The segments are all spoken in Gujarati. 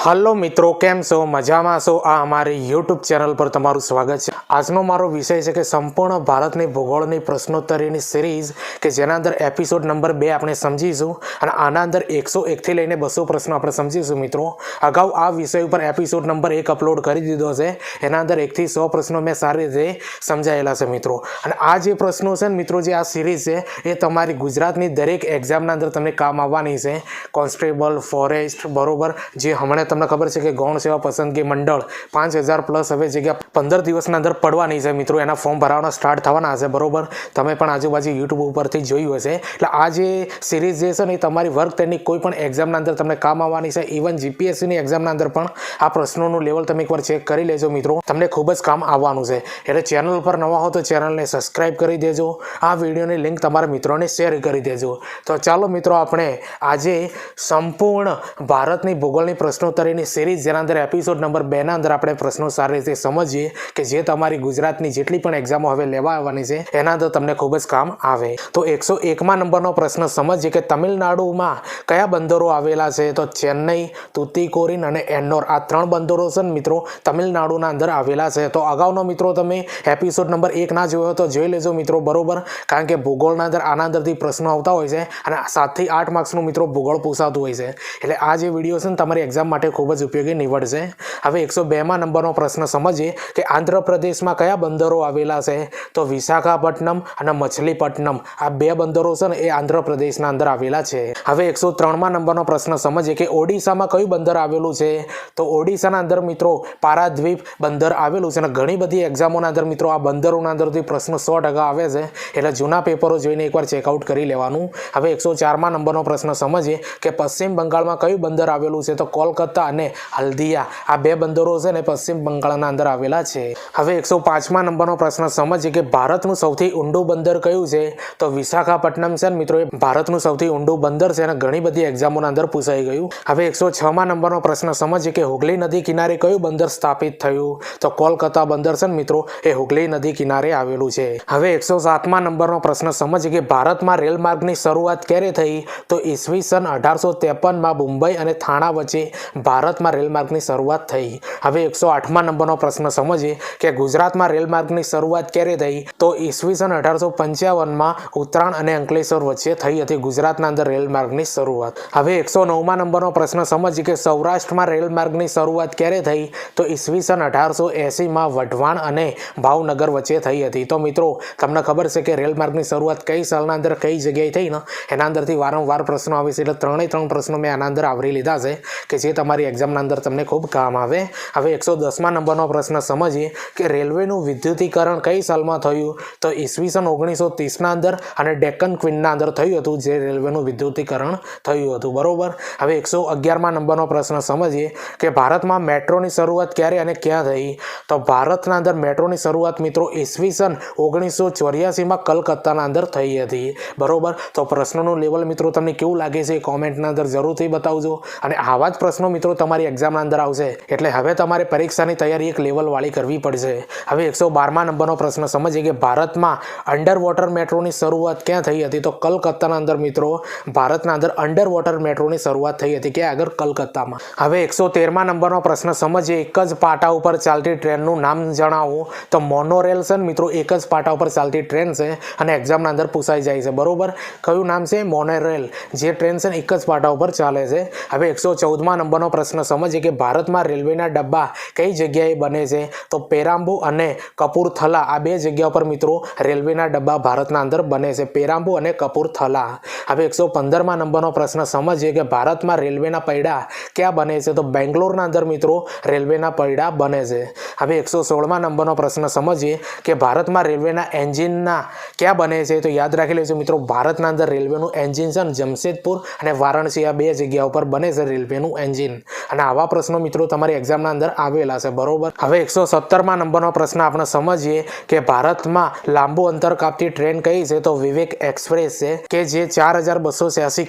હલો મિત્રો, કેમ છો? મજામાં છો? આ અમારી યુટ્યુબ ચેનલ પર તમારું સ્વાગત છે. આજનો મારો વિષય છે કે સંપૂર્ણ ભારતની ભૂગોળની પ્રશ્નોત્તરીની સિરીઝ, કે જેના અંદર એપિસોડ નંબર બે આપણે સમજીશું અને આના અંદર એકસો એકથી લઈને બસો પ્રશ્નો આપણે સમજીશું મિત્રો. અગાઉ આ વિષય ઉપર એપિસોડ નંબર એક અપલોડ કરી દીધો છે. એના અંદર એકથી સો પ્રશ્નો મેં સારી રીતે સમજાયેલા છે મિત્રો. અને આ જે પ્રશ્નો છે ને મિત્રો, જે આ સિરીઝ છે, એ તમારી ગુજરાતની દરેક એક્ઝામના અંદર તમને કામ આવવાની છે. કોન્સ્ટેબલ, ફોરેસ્ટ, બરોબર, જે હમણાં તમને ખબર છે કે ગૌણ સેવા પસંદગી મંડળ પાંચ હજાર પ્લસ હવે જગ્યા પંદર દિવસના અંદર પડવાની છે. મિત્રો, એના ફોર્મ ભરાવાના સ્ટાર્ટ થવાના હશે બરોબર? તમે પણ આજુબાજુ યુટ્યુબ ઉપરથી જોયું હશે. એટલે આ જે સિરીઝ જે છે ને તમારી વર્ક તેની કોઈ પણ એક્ઝામના અંદર તમને કામ આવવાની છે. ઇવન જીપીએસસીની એક્ઝામના અંદર પણ આ પ્રશ્નોનું લેવલ તમે એકવાર ચેક કરી લેજો, મિત્રો. તમને ખૂબ જ કામ આવવાનું છે. એટલે ચેનલ પર નવા હો તો ચેનલને સબસ્ક્રાઇબ કરી દેજો. આ વિડીયોની લિંક તમારા મિત્રોને શેર કરી દેજો. તો ચાલો, મિત્રો, આપણે આજે સંપૂર્ણ ભારતની ભૂગોળની પ્રશ્નોત્તરીની સિરીઝ જેના અંદર એપિસોડ નંબર બેના અંદર આપણે પ્રશ્નો સારી રીતે સમજીએ કે જે તમારી ગુજરાતની જેટલી પણ એક્ઝામો હવે લેવા આવવાની છે, એના અંદર તમને ખૂબ જ કામ આવે. તો એકસો એકમાં નંબરનો પ્રશ્ન સમજીએ કે તમિલનાડુમાં કયા બંદરો આવેલા છે? તો ચેન્નઈ, તુતીકોરિન અને એન્નોર. આ ત્રણ બંદરો છે ને મિત્રો, તમિલનાડુના અંદર આવેલા છે. તો અગાઉનો મિત્રો તમે એપિસોડ નંબર એક ના જોયો તો જોઈ લેજો મિત્રો, બરોબર? કારણ કે ભૂગોળના અંદર આના અંદરથી પ્રશ્નો આવતા હોય છે અને સાતથી આઠ માર્ક્સનું મિત્રો ભૂગોળ પૂછાતું હોય છે. એટલે આ જે વીડિયો છે ને તમારી એક્ઝામ માટે ખૂબ જ ઉપયોગી નીવડશે. હવે એકસો બેમાં નંબરનો પ્રશ્ન સમજીએ કે આંધ્રપ્રદેશમાં કયા બંદરો આવેલા છે? તો વિશાખાપટ્ટનમ અને મછલીપટ્ટનમ. આ બે બંદરો છે ને એ આંધ્રપ્રદેશના અંદર આવેલા છે. હવે એકસો ત્રણમાં નંબરનો પ્રશ્ન સમજીએ કે ઓડિશામાં કયું બંદર આવેલું છે? તો ઓડિશાના અંદર મિત્રો પારાદ્વીપ બંદર આવેલું છે અને ઘણી બધી એક્ઝામોના અંદર મિત્રો આ બંદરોના અંદરથી પ્રશ્ન સો ટકા આવે છે. એટલે જૂના પેપરો જોઈને એકવાર ચેકઆઉટ કરી લેવાનું. હવે એકસો ચારમાં નંબરનો પ્રશ્ન સમજીએ કે પશ્ચિમ બંગાળમાં કયું બંદર આવેલું છે? તો કોલકાતા અને હલ્દિયા. આ બે બંદરો છે ને પશ્ચિમ બંગાળના અંદર આવેલા છે. હવે એકસો પાંચમા નંબરનો પ્રશ્ન સમજીએ કે ભારતનું સૌથી ઊંડું બંદર કયું છે? તો વિશાખાપટ્ટનમ છે મિત્રો એ ભારતનું સૌથી ઊંડું બંદર છે અને ઘણી બધી એક્ઝામોના અંદર પૂછાઈ ગયું. હવે એકસો છમાં નંબરનો પ્રશ્ન સમજીએ કે હુગલી નદી કિનારે કયું બંદર સ્થાપિત થયું? તો કોલકાતા બંદર છે ને મિત્રો, એ હુગલી નદી કિનારે આવેલું છે. હવે એકસો સાતમા નંબરનો પ્રશ્ન સમજીએ કે ભારતમાં રેલ માર્ગની શરૂઆત ક્યારે થઈ? તો ઈસવીસન અઢારસો ત્રેપનમાં મુંબઈ અને થાણા વચ્ચે ભારતમાં રેલમાર્ગની શરૂઆત થઈ. હવે એકસો આઠમા નંબરનો પ્રશ્ન સમજીએ કે ગુજરાતમાં રેલમાર્ગની શરૂઆત ક્યારે થઈ? તો ઈસવીસન અઢારસો પંચાવનમાં ઉત્તરાયણ અને અંકલેશ્વર વચ્ચે થઈ હતી ગુજરાતના અંદર રેલમાર્ગની શરૂઆત. હવે એકસો નવમા નંબરનો પ્રશ્ન સમજીએ કે સૌરાષ્ટ્રમાં રેલમાર્ગની શરૂઆત ક્યારે થઈ? તો ઈસવીસન અઢારસો એંસીમાં વઢવાણ અને ભાવનગર વચ્ચે થઈ હતી. તો મિત્રો, તમને ખબર છે કે રેલમાર્ગની શરૂઆત કઈ સાલના અંદર કઈ જગ્યાએ થઈ ને? એના અંદરથી વારંવાર પ્રશ્નો આવે છે એટલે ત્રણેય ત્રણ પ્રશ્નો મેં આના અંદર આવરી લીધા છે કે જે તમારી એક્ઝામના અંદર તમને ખૂબ કામ આવે. હવે એકસો દસમા નંબરનો પ્રશ્ન સમજીએ કે રેલવેનું વિદ્યુતીકરણ કઈ સાલમાં થયું? તો ઈસવીસન ઓગણીસો ત્રીસના અંદર અને ડેક્કન ક્વિનના અંદર થયું હતું જે રેલવેનું વિદ્યુતીકરણ થયું હતું. બરાબર? હવે એકસો અગિયારમા નંબરનો પ્રશ્ન સમજીએ કે ભારતમાં મેટ્રોની શરૂઆત ક્યારે અને ક્યાં થઈ? તો ભારતના અંદર મેટ્રોની શરૂઆત મિત્રો ઈસવીસન ઓગણીસો ચોર્યાસીમાં કલકત્તાના અંદર થઈ હતી. બરોબર? તો પ્રશ્નોનું લેવલ મિત્રો તમને કેવું લાગે છે? કોમેન્ટના અંદર જરૂરથી બતાવજો. અને આવા જ પ્રશ્નો મિત્રો તમારી એક્ઝામના અંદર આવશે. એટલે હવે તમારે પરીક્ષાની તૈયારી એક લેવલવાળી કરવી પડશે. હવે એકસો બારમા નંબરનો પ્રશ્ન સમજીએ કે ભારતમાં અંડર વોટર મેટ્રોની શરૂઆત ક્યાં થઈ હતી? તો કલકત્તાના અંદર મિત્રો, ભારતના અંદર અંડર વોટર મેટ્રોની શરૂઆત થઈ હતી કે આગળ કલકત્તામાં. હવે એકસો તેરમા નંબરનો પ્રશ્ન સમજીએ, એક જ પાટા ઉપર ચાલતી ટ્રેનનું નામ જણાવો. તો મોનોરેલ છે મિત્રો, એક જ પાટા ઉપર ચાલતી ટ્રેન છે અને એક્ઝામના અંદર પૂછાઈ જાય છે. બરોબર? કયું નામ છે? મોનોરેલ જે ટ્રેન છે એક જ પાટા ઉપર ચાલે છે. હવે એકસો ચૌદમા નંબરનો પ્રશ્ન સમજીએ કે ભારતમાં રેલવેના ડબ્બા કઈ જગ્યાએ બને છે? તો પેરામ્બુ અને કપૂરથલા આ બે જગ્યા પર મિત્રો રેલવેના ડબ્બા ભારતના અંદર બને છે. પેરામ્બુ અને કપૂરથલા. હવે એકસો પંદરમાં નંબરનો પ્રશ્ન સમજીએ કે ભારતમાં રેલવેના પૈડા ક્યાં બને છે? તો બેંગ્લોરના અંદર મિત્રો રેલવેના પૈડા બને છે. હવે એકસો સોળમાં નંબરનો પ્રશ્ન સમજીએ કે ભારતમાં રેલવેના એન્જિનના ક્યાં બને છે? તો યાદ રાખી લેજો મિત્રો, ભારતના અંદર રેલવેનું એન્જિન છે જમશેદપુર અને વારાણસી આ બે જગ્યા ઉપર બને છે રેલવેનું એન્જિન. અને આવા પ્રશ્નો મિત્રો તમારી એક્ઝામના અંદર આવેલા છે, બરોબર? હવે એકસો સત્તરમાં નંબરનો પ્રશ્ન આપણે સમજીએ કે ભારતમાં લાંબુ અંતર કાપતી ટ્રેન કઈ છે? તો વિવેક એક્સપ્રેસ છે કે જે ચાર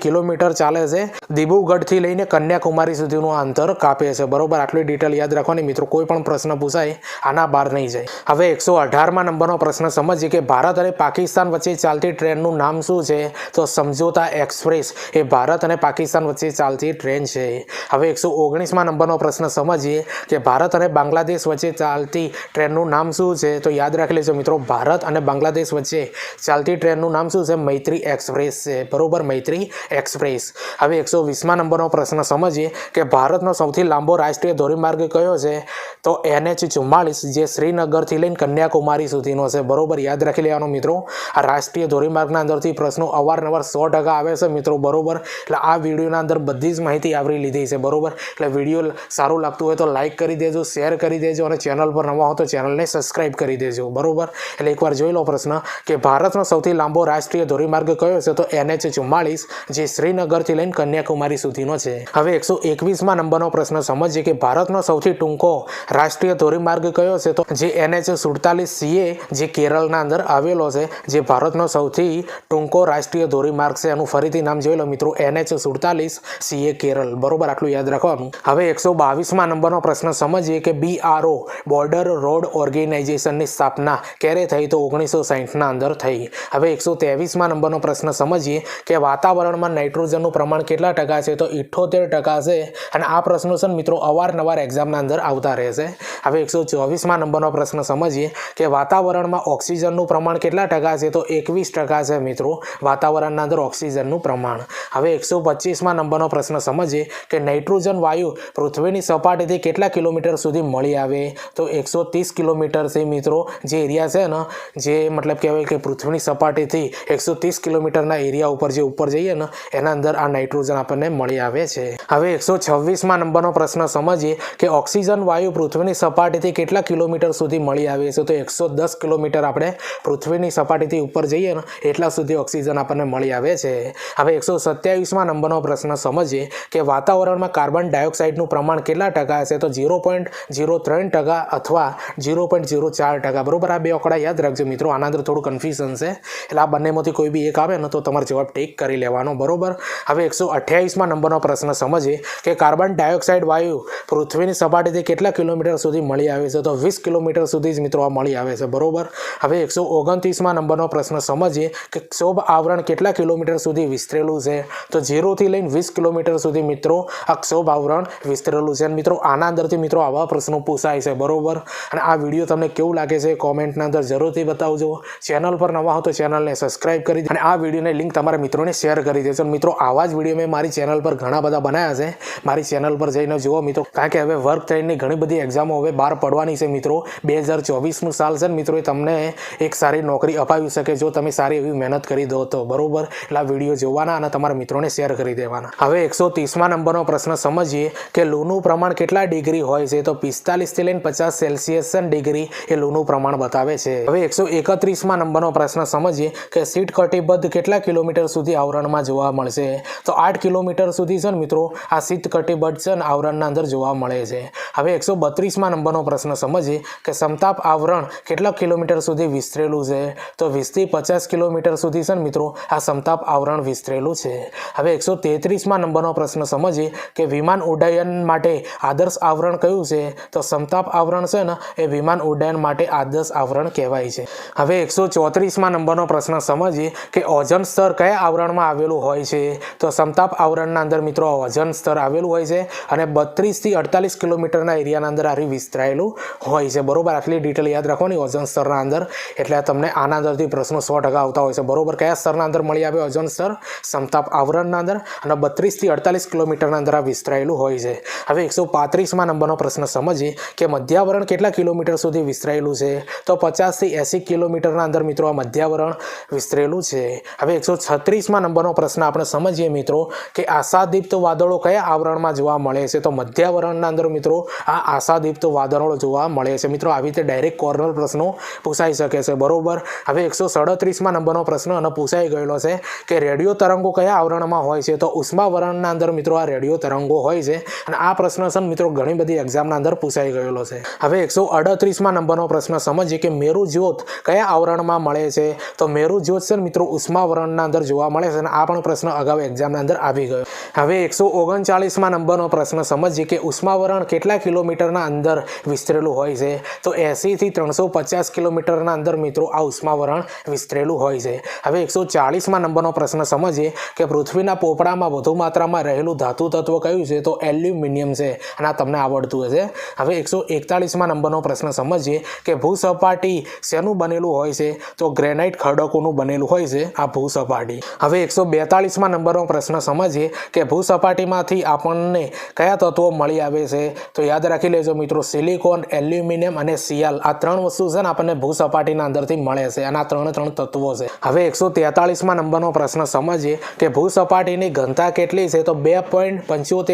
કિલોમીટર ચાલે છે, દિબુગઢથી લઈને કન્યાકુમારી સુધીનું અંતર કાપે છે, બરોબર? આટલી ડિટેલ યાદ રાખવાની મિત્રો, કોઈ પણ પ્રશ્ન પૂછાય પૂછાય આના બહાર નહીં જાય. હવે એકસો અઢારમાં નંબરનો પ્રશ્ન સમજીએ કે ભારત અને પાકિસ્તાન વચ્ચે ચાલતી ટ્રેનનું નામ શું છે? તો સમજોતા એક્સપ્રેસ, એ ભારત અને પાકિસ્તાન વચ્ચે ચાલતી ટ્રેન છે. હવે એકસો ઓગણીસમાં નંબરનો પ્રશ્ન સમજીએ કે ભારત અને બાંગ્લાદેશ વચ્ચે ચાલતી ટ્રેનનું નામ શું છે? તો યાદ રાખી લેજો મિત્રો, ભારત અને બાંગ્લાદેશ વચ્ચે ચાલતી ટ્રેનનું નામ શું છે? મૈત્રી એક્સપ્રેસ છે. બરોબર, મૈત્રી એક્સપ્રેસ. હવે એકસો વીસમાં નંબરનો પ્રશ્ન સમજીએ કે ભારતનો સૌથી લાંબો રાષ્ટ્રીય ધોરીમાર્ગ કયો છે? તો એનએચ ચુમ્માળીસ, જે શ્રીનગરથી લઈને કન્યાકુમારી સુધીનો છે. બરોબર, યાદ રાખી લેવાનો મિત્રો. આ રાષ્ટ્રીય ધોરીમાર્ગના અંદરથી પ્રશ્નો અવારનવાર સો ટકા આવે છે મિત્રો. બરોબર, એટલે આ વિડીયોના અંદર બધી જ માહિતી આવરી લીધી છે. બરોબર એટલે વીડિયો સારું લાગતું હોય તો લાઇક કરી દેજો શેર કરી દેજો અને ચેનલ પર નવા હો તો ચેનલને સબસ્ક્રાઇબ કરી દેજો, બરોબર? એટલે એકવાર જોઈ લો પ્રશ્ન કે ભારતનો સૌથી લાંબો રાષ્ટ્રીય ધોરીમાર્ગ કયો છે? તો એનએચ ચુમ્માળીસ, જે શ્રીનગરથી લઈને કન્યાકુમારી સુધીનો છે. હવે એકસો એકવીસમાં નંબરનો પ્રશ્ન સમજીએ કે ભારતનો સૌથી ટૂંકો રાષ્ટ્રીય ધોરીમાર્ગ કયો છે? તો જે એનએચ સુડતાલીસ સીએ, જે કેરળના અંદર આવેલો છે, જે ભારતનો સૌથી ટૂંકો રાષ્ટ્રીય ધોરીમાર્ગ છે, એનું ફરીથી નામ જોઈ લો મિત્રો. એનએચ સુડતાલીસ સીએ, કેરળ. બરોબર? આટલું યાદ રાખવાનું. હવે એકસો બાવીસમાં નંબરનો પ્રશ્ન સમજીએ કે બીઆરઓ બોર્ડર રોડ ઓર્ગેનાઇઝેશનની સ્થાપના ક્યારે થઈ તો ઓગણીસો સાહીઠના અંદર થઈ. હવે એકસો ત્રેવીસમાં નંબરનો પ્રશ્ન સમજીએ કે વાતાવરણમાં નાઇટ્રોજનનું પ્રમાણ કેટલા ટકા છે તો ઇઠ્ઠોતેર ટકા છે અને આ પ્રશ્નો છે મિત્રો અવારનવાર એક્ઝામના અંદર આવતા રહેશે. હવે એકસો ચોવીસમાં નંબરનો પ્રશ્ન સમજીએ કે વાતાવરણમાં ઓક્સિજનનું પ્રમાણ કેટલા ટકા છે તો એકવીસ ટકા છે મિત્રો વાતાવરણના અંદર ઓક્સિજનનું પ્રમાણ. હવે એકસો પચીસમાં નંબરનો પ્રશ્ન સમજીએ કે નાઇટ્રોજન વાયુ પૃથ્વીની સપાટીથી કેટલા કિલોમીટર સુધી મળી આવે? તો એકસો ત્રીસ કિલોમીટરથી મિત્રો જે એરિયા છે ને, જે મતલબ કહેવાય કે પૃથ્વીની સપાટીથી એકસો ત્રીસ કિલોમીટરના એરિયા ઉપર જે ઉપર જઈએ ને, એના અંદર આ નાઇટ્રોજન આપણને મળી આવે છે. હવે એકસો છવ્વીસમાં નંબરનો પ્રશ્ન સમજીએ કે ઓક્સિજન વાયુ પૃથ્વીની સપાટીથી કેટલા કિલોમીટર સુધી મળી આવે છે? તો એકસો દસ કિલોમીટર આપણે પૃથ્વીની સપાટીથી ઉપર જઈએ ને, એટલા સુધી ઓક્સિજન આપણને મળી આવે છે. હવે એકસો સત્યાવીસમાં નંબરનો પ્રશ્ન સમજીએ કે વાતાવરણમાં કાર્બન ડાયોક્સાઇડનું પ્રમાણ કેટલા ટકા છે તો ઝીરો પોઈન્ટ ઝીરો ત્રણ ટકા અથવા ઝીરો પોઈન્ટ ઝીરો ચાર ટકા. બરાબર? આ બે આંકડા યાદ રાખજો મિત્રો. આના અંદર થોડું કન્ફ્યુઝન છે. એટલે આ બંનેમાંથી કોઈ બી એક આવે ને તો તમારે જવાબ ટેક કરી લેવાનો. બરોબર? હવે એકસો અઠ્યાવીસમાં નંબરનો પ્રશ્ન સમજીએ કે કાર્બન ડાયોક્સાઇડ વાયુ પૃથ્વીની સપાટીથી કેટલા કિલોમીટર સુધી મળી આવે છે? તો વીસ કિલોમીટર સુધી જ મિત્રો આ મળી આવે છે. બરોબર? હવે એકસો ઓગણત્રીસમાં નંબરનો પ્રશ્ન સમજીએ કે ક્ષોભ આવરણ કેટલા કિલોમીટર સુધી વિસ્તરેલું છે? તો ઝીરોથી લઈને વીસ કિલોમીટર સુધી મિત્રો આ ક્ષોભ આવરણ વિસ્તરેલું છે. અને મિત્રો, આના અંદરથી મિત્રો આવા પ્રશ્નો પૂછાય છે, બરોબર? અને આ વીડિયો તમને કેવું લાગે છે કોમેન્ટના અંદર જરૂરથી બતાવજો. ચેનલ પર નવા હો તો ચેનલને સબસ્ક્રાઇબ કરી અને આ વિડીયોની લિંક તમારા મિત્રોને શેર કરી દેજો. મિત્રો, આવા જ વીડિયો મેં મારી ચેનલ પર ઘણા બધા બનાવ્યા છે. મારી ચેનલ પર જઈને જુઓ મિત્રો, કારણ કે હવે વર્ક ટ્રેનની ઘણી બધી એક્ઝામો હવે બહાર પડવાની છે મિત્રો. બે હજાર ચોવીસનું સાલ છે મિત્રો, એ તમને એક સારી નોકરી અપાવી શકે જો તમે સારી એવી મહેનત કરી દો તો, બરોબર? એટલે આ વીડિયો જોવાના અને તમારા મિત્રોને શેર કરી દેવાના. હવે એકસો ત્રીસમાં નંબરનો પ્રશ્ન સમજીએ કે લૂનું પ્રમાણ કેટલા ડિગ્રી હોય છે, તો પિસ્તાલીસથી લઈને પચાસ સેલ્સિયસ ડિગ્રી એ લૂનું પ્રમાણ બતાવે છે. હવે એકસો એકત્રીસમાં નંબરનો પ્રશ્ન સમજીએ કે સીટ કટિબદ્ધ કેટલા કિલોમીટર સુધી આવરણમાં જોવા મળશે? તો આઠ કિલોમીટર સુધી છે મિત્રો, આ સીટ કટિબદ્ધ છે આવરણના અંદર જોવા મળે છે. હવે એકસો બત્રીસમાં નંબરનો પ્રશ્ન સમજીએ કે સમતાપ આવરણ કેટલા કિલોમીટર સુધી વિસ્તરેલું છે? તો વીસથી પચાસ કિલોમીટર સુધી છે ને મિત્રો, આ સમતાપ આવરણ વિસ્તરેલું છે. હવે એકસો તેત્રીસમાં નંબરનો પ્રશ્ન સમજીએ કે વિમાન ઉડ્ડયન માટે આદર્શ આવરણ કયું છે? તો સમતાપ આવરણ છે ને, એ વિમાન ઉડ્ડયન માટે આદર્શ આવરણ કહેવાય છે. હવે એકસો ચોત્રીસમાં નંબરનો પ્રશ્ન સમજીએ કે ઓઝન સ્તર કયા આવરણમાં આવેલું હોય છે? તો સમતાપ આવરણના અંદર મિત્રો ઓઝન સ્તર આવેલું હોય છે અને બત્રીસથી અડતાલીસ કિલોમીટરના એરિયાના અંદર આવી વિસ્તરાયેલું હોય છે. બરોબર, આટલી ડિટેલ યાદ રાખવાની ઓઝન સ્તરના અંદર. એટલે તમને આના અંદરથી પ્રશ્નો સો ટકા આવતા હોય છે. બરોબર, કયા સ્તરના અંદર મળી આવે ઓઝન સ્તર? સમતાપ આવરણના અંદર અને બત્રીસથી અડતાલીસ કિલોમીટરના અંદર આ વિસ્તરાયેલું હોય છે. હવે એકસો પાંત્રીસમાં નંબરનો પ્રશ્ન સમજીએ કે મધ્યાવરણ કેટલા કિલોમીટર સુધી વિસ્તરાયેલું છે? તો પચાસથી એંસી કિલોમીટરના અંદર મિત્રો આ મધ્યાવરણ વિસ્તરેલું છે. હવે એકસો છત્રીસમાં નંબરનો પ્રશ્ન આપણે સમજીએ મિત્રો કે આશાદીપ્ત વાદળો કયા આવરણમાં જોવા મળે છે? તો મધ્યાવરણના અંદર મિત્રો આ આશાદીપ્ત વાદળો જોવા મળે છે. મિત્રો આવી રીતે ડાયરેક્ટ કોર્નર પ્રશ્નો પૂછાઈ શકે છે. બરોબર? હવે એકસો સડત્રીસમાં નંબરનો પ્રશ્ન અને પૂછાઈ ગયેલો છે કે રેડિયો તરંગો કયા આવરણમાં હોય છે? તો ઉષ્માવરણના અંદર મિત્રો આ રેડિયો તરંગો હોય છે. અને આ પ્રશ્ન છે મિત્રો ઘણી બધી એક્ઝામના અંદર પૂછાઈ ગયેલો છે. હવે એકસો અડત્રીસમાં નંબરનો પ્રશ્ન સમજીએ કે મેરુ જ્યોત કયા આવરણમાં મળે છે? તો મેરુ જ્યોત છે મિત્રો ઉષ્માવરણના અંદર જોવા મળે છે અને આ પણ પ્રશ્ન અગાઉ એક્ઝામના અંદર આવી ગયો. હવે એકસો ઓગણચાળીસમાં નંબરનો પ્રશ્ન સમજીએ કે ઉષ્માવરણ કેટલા કિલોમીટરના અંદર વિસ્તરેલું હોય છે? તો એંસીથી ત્રણસો પચાસ કિલોમીટરના અંદર મિત્રો આ ઉષ્માવરણ વિસ્તરેલું હોય છે. હવે એકસો ચાળીસમાં નંબરનો પ્રશ્ન સમજીએ કે પૃથ્વીના પોપડામાં વધુ માત્રામાં રહેલું ધાતુ તત્વ કયું છે? તો એલ્યુમિનિયમ છે અને આ તમને આવડતું હશે. હવે એકસો એકતાળીસમાં નંબરનો પ્રશ્ન સમજીએ કે ભૂસપાટી શેનું બનેલું હોય છે? તો ગ્રેનાઇટ ખડકોનું બનેલું હોય છે આ ભૂસપાટી. હવે એકસો બેતાળીસમાં નંબરનો પ્રશ્ન સમજીએ કે ભૂસપાટીમાંથી આપણને કયા તત્વો મળી આવે છે? તો યાદ રાખી લેજો મિત્રો, સિલિકોન, એલ્યુમિનિયમ અને સિયાલ આ ત્રણ વસ્તુ છે ને આપણને ભૂસપાટીના અંદરથી મળે છે અને આ ત્રણ ત્રણ તત્વો છે. હવે એકસો તેતાળીસમાં નંબરનો પ્રશ્ન સમજીએ કે ભૂસપાટીની ઘનતા કેટલી છે? તો બે પોઈન્ટ